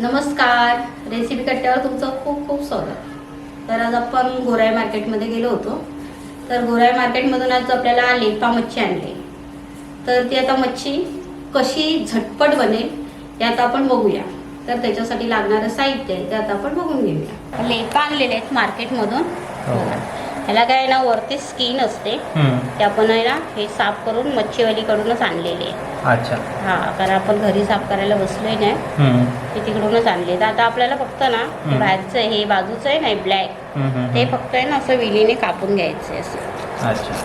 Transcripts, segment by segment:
नमस्कार. रेसिपी कट्ट्यावर तुमचं खूप खूप स्वागत. तर आज आपण गोराई मार्केटमध्ये गेलो होतो. तर गोराई मार्केटमधून आज आपल्याला लेपा मच्छी आणली. तर ती आता मच्छी कशी झटपट बनेल ते आता आपण बघूया. तर त्याच्यासाठी लागणारं साहित्य आहे ते आता आपण बघून घेऊया. लेपा आणलेले आहेत मार्केटमधून. हो. ह्याला काय ना वरती स्किन असते. ते आपण आहे ना हे साफ करून मच्छीवालीकडूनच आणलेले अच्छा. हा कारण आपण घरी साफ करायला बसलोय नाही ते तिकडूनच आणले तर आता आपल्याला फक्त ना. बाहेरचं हे बाजूचं आहे ना ब्लॅक ते फक्त आहे ना असं विलीने कापून घ्यायचं आहे असं. अच्छा.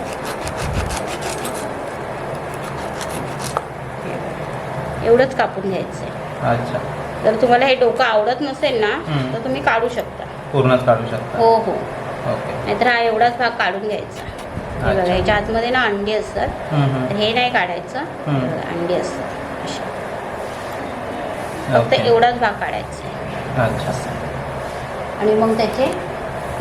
एवढंच कापून घ्यायचं आहे अच्छा. जर तुम्हाला हे डोकं आवडत नसेल ना. तर तुम्ही काढू शकता. पूर्णच काढू शकता. हो हो. नाहीतर हा एवढाच भाग काढून घ्यायचा. हे बघा. ह्याच्या आतमध्ये ना अंडी असतात. तर हे नाही काढायचं. हे अंडी असतात. फक्त. एवढाच भाग काढायचा आणि मग त्याचे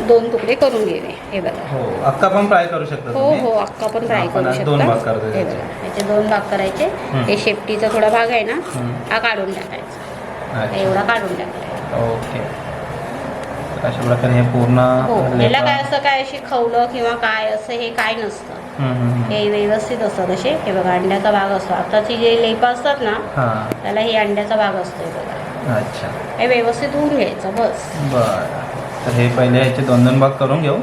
दोन तुकडे करून घेऊया हे बघा. हो अक्का पण फ्राय करू शकता हो हो अक्का पण फ्राय करू शकता. हे. बघा, याचे दोन भाग करायचे. हे शेपटीचा थोडा भाग आहे ना हा काढून टाकायचा. हा एवढा काढून टाकायचा ओके. अशा प्रकारे हे पूर्ण हो याला काय असं काय अशी खवलं किंवा काय असं हे काय नसतं. हे व्यवस्थित असतं असे. हे बघा अंड्याचा भाग असतो. आताची जे लेप असतात ना हां. त्याला हे अंड्याचा भाग असतो हे बघा. अच्छा. हे व्यवस्थित होऊन घ्यायचं बस. बरं. तर हे पहिले ह्याचे दोन दोन भाग करून घेऊ.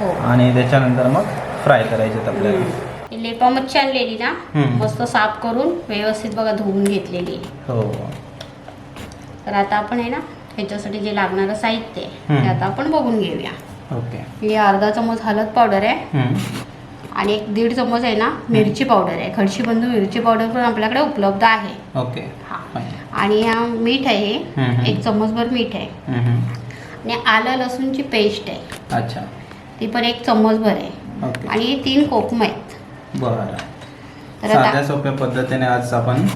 हो. आणि त्याच्यानंतर मग फ्राय करायचे आपल्याला ही लेपा मच्छी आणलेली ना हम्म. मस्त साफ करून व्यवस्थित बघा धुवून घेतलेली. हो. तर आता आपण आहे ना ह्याच्यासाठी जे लागणारं साहित्य आहे ते. आता आपण बघून घेऊया. ओके. ही अर्धा चमच हळद पावडर आहे. आणि एक दीड चमच आहे ना मिरची पावडर आहे. खडशी बंधू मिरची पावडर पण आपल्याकडे उपलब्ध आहे. ओके. हा. आणि हा मीठ आहे. एक चम्मचभर मीठ आहे. आणि आलं लसूणची पेस्ट आहे. अच्छा. ती पण एक चम्मचभर आहे. आणि तीन कोकम आहेत. बरं. तर साध्या सोप्या पद्धतीने आज आपण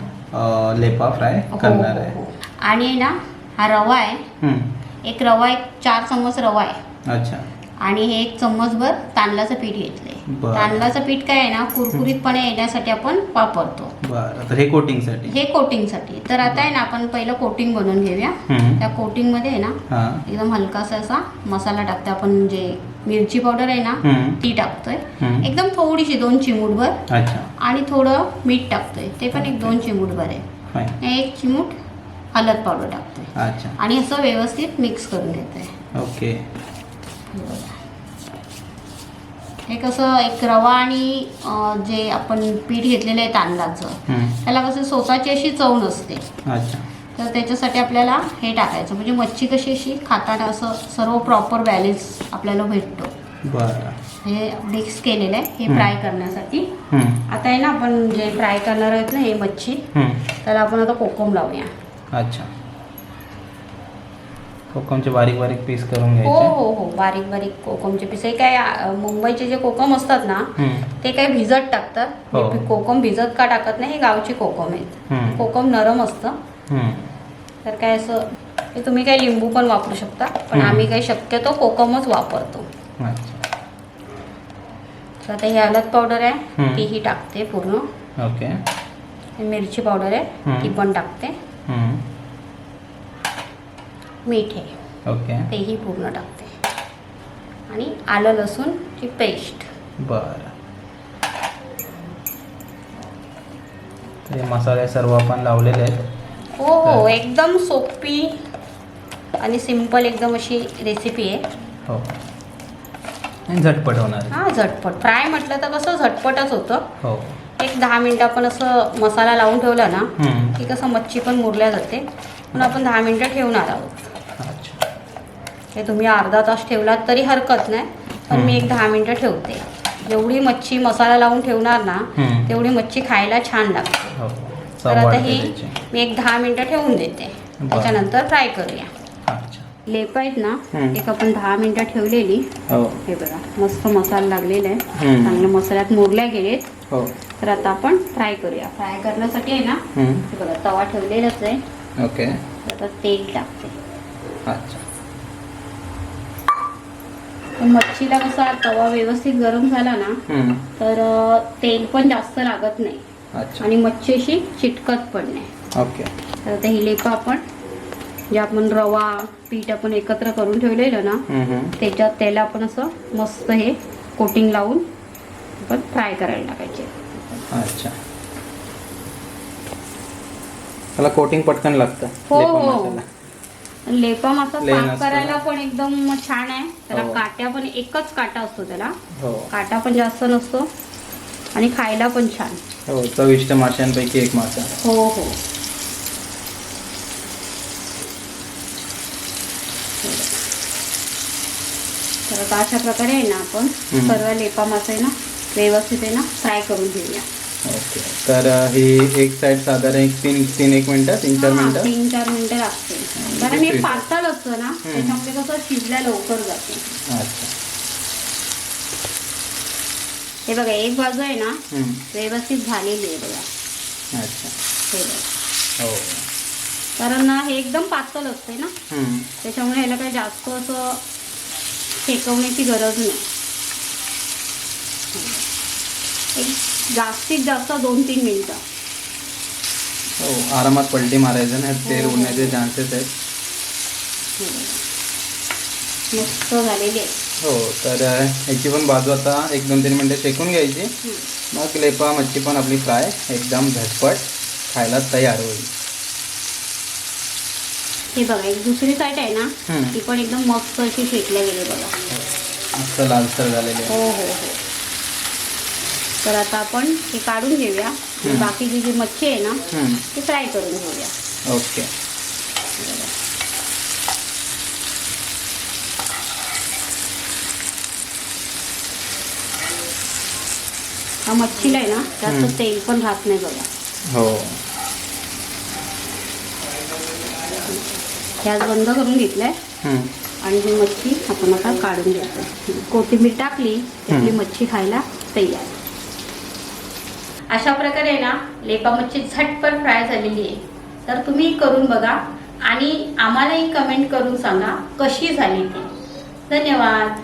लेपा फ्राय हो, करणार हो, आहे. हो. आणि ना हा रवा आहे. हम्म, एक रवा एक चार चम्मच रवा आहे. अच्छा. आणि हे एक चम्मचभर तांदळाचं पीठ घेतलंय. बरं. तांदळाचं पीठ काय आहे ना कुरकुरीतपणे येण्यासाठी आपण वापरतो. बरं. तर हे कोटिंगसाठी. हे कोटिंगसाठी. तर आता आहे ना आपण पहिलं कोटिंग बनवून घेऊया. हम्म, त्या कोटिंगमध्ये आहे ना हां. एकदम हलकासा असा मसाला टाकतो आपण जे मिरची पावडर आहे ना हम्म, ती टाकतोय. हम्म. एकदम थोडीशी दोन चिमूटभर. अच्छा. आणि थोडं मीठ टाकतोय. ते पण एक दोन चिमूटभर आहे. फाईन आणि एक चिमूट हळद पावडर टाकतोय. अच्छा. आणि असं व्यवस्थित मिक्स करून घेतोय ओके. हे कसं एक रवा आणि जे आपण पीठ घेतलेलं आहे तांदळाचं त्याला कसं स्वतःची अशी चव नसते. तर त्याच्यासाठी आपल्याला हे टाकायचं. म्हणजे मच्छी कशी अशी खाताना असं सर्व प्रॉपर बॅलेन्स आपल्याला भेटतो. हे मिक्स केलेलं आहे. हे. फ्राय करण्यासाठी. आता आहे ना आपण जे फ्राय करणार आहोत ना हे मच्छी त्याला आपण आता कोकम लावूया. अच्छा. कोकमचे बारीक बारीक पीस करून हो घ्यायचे. हो हो. बारीक बारीक कोकमचे पीस. हे काय मुंबईचे जे कोकम असतात ना हम्म, ते काय भिजत टाकतात. हो. हे कोकम भिजत का टाकत नाही हे गावची कोकम आहेत. कोकम नरम असतं. हम्म, तर काय असं हे तुम्ही काय लिंबू पण वापरू शकता पण हम्म. आम्ही काही शक्यतो कोकमच वापरतो. अच्छा. तर आता ही हळद पावडर आहे. तीही टाकते पूर्ण. ओके. मिरची पावडर आहे हम्म. ती पण टाकते. मीठ आहे. ओके. तेही पूर्ण टाकते. आणि आलं लसूणची पेस्ट. बरं. मसाले सर्व आपण लावलेले आहेत. हो हो एकदम सोपी आणि सिंपल एकदम अशी रेसिपी आहे. हो. आणि झटपट होणार. हां झटपट. फ्राय म्हटलं तर कसं झटपटच होतं. हो. एक दहा मिनटं आपण असं मसाला लावून ठेवला ना की कसं मच्छी पण मुरल्या जाते. म्हणून आपण दहा मिनटं ठेवणार आहोत. हे तुम्ही अर्धा तास ठेवलात तरी हरकत नाही. पण मी एक दहा मिनटं ठेवते. जेवढी मच्छी मसाला लावूून ठेवणार ना तेवढी मच्छी खायला छान लागते. हो. तर आता ही. मी एक दहा मिनटं ठेवून देते. त्याच्यानंतर फ्राय करूया. लेप आहेत ना. एक आपण दहा मिनटं ठेवलेली. हो. हे बघा मस्त मसाला लागलेला आहे. चांगल्या मसाल्यात मुरल्या गेलेत. हो. तर आता आपण फ्राय करूया. फ्राय करण्यासाठी आहे ना हे बघा तवा ठेवलेलाच आहे. ओके. आता तेल टाकते. अच्छा. पण मच्छीला कसा तवा व्यवस्थित गरम झाला ना तर तेल पण जास्त लागत नाही. आणि मच्छी अशी चिटकत पण नाही. ओके. तर आता ही लेपं आपण जे आपण रवा पीठ आपण एकत्र करून ठेवलेलं ना. त्याच्यात त्याला आपण असं मस्त हे कोटिंग लावून आपण फ्राय करायला टाकायचे अच्छा. त्याला कोटिंग पटकन लागतं हो, हो. मसाला. लेपा मासा Plain साफ असतो करायला? पण एकदम छान आहे त्याला हो. काट्या पण एकच काटा असतो त्याला हो काटा पण जास्त नसतो आणि खायला पण छान हो चविष्ट माशांपैकी एक मासा हो हो तर आता अशा प्रकारे आहे ना आपण हम्म. सर्व लेपा मासा आहे ना व्यवस्थित आहे ना फ्राय करून घेऊया ओके. तर ही एक साईड साधारण एक तीन तीन एक मिनटं तीन चार मिनटं. तीन चार मिनिटं लागते कारण हे. पातळ असतं ना त्याच्यामुळे कसं शिजल्या लवकर जाते. अच्छा. हे बघा एक बाजू आहे ना. व्यवस्थित झालेली आहे बघा. अच्छा. हे बघा. हो. कारण ना हे एकदम पातळ असते ना. त्याच्यामुळे ह्याला काही जास्त असं शेकवण्याची गरज नाही. एक जास्तीत जास्त दोन तीन मिनिटं हो आरामात पलटी मारायचं ना तेल हो, हो. उडण्याचे चान्सेस आहेत हे. मस्त झालेली आहे हो तर ह्याची पण बाजू आता एक दोन तीन मिनटं शेकून घ्यायची. मग लेपा मच्छी पण आपली फ्राय एकदम झटपट खायला तयार होईल हे बघा एक दुसरी साईड आहे ना. ती पण एकदम मस्त अशी शेकल्या गेली बघा मस्त लालसर झालेले हो हो हो तर आता आपण हे काढून घेऊया. बाकीची जी मच्छी आहे ना. ती फ्राय करून घेऊया ओके हा मच्छीला आहे ना. जास्त तेल पण राहत नाही बघा हो गॅस बंद करून घेतलाय. आणि ही मच्छी आपण आता काढून घेतो कोथिंबीर टाकली आपली. मच्छी खायला तयार अशा प्रकारे ना लेपा मच्छी झटपट फ्राय झालेली आहे. तर तुम्ही करून बघा आणि आम्हालाही कमेंट करून सांगा कशी झाली ती. धन्यवाद.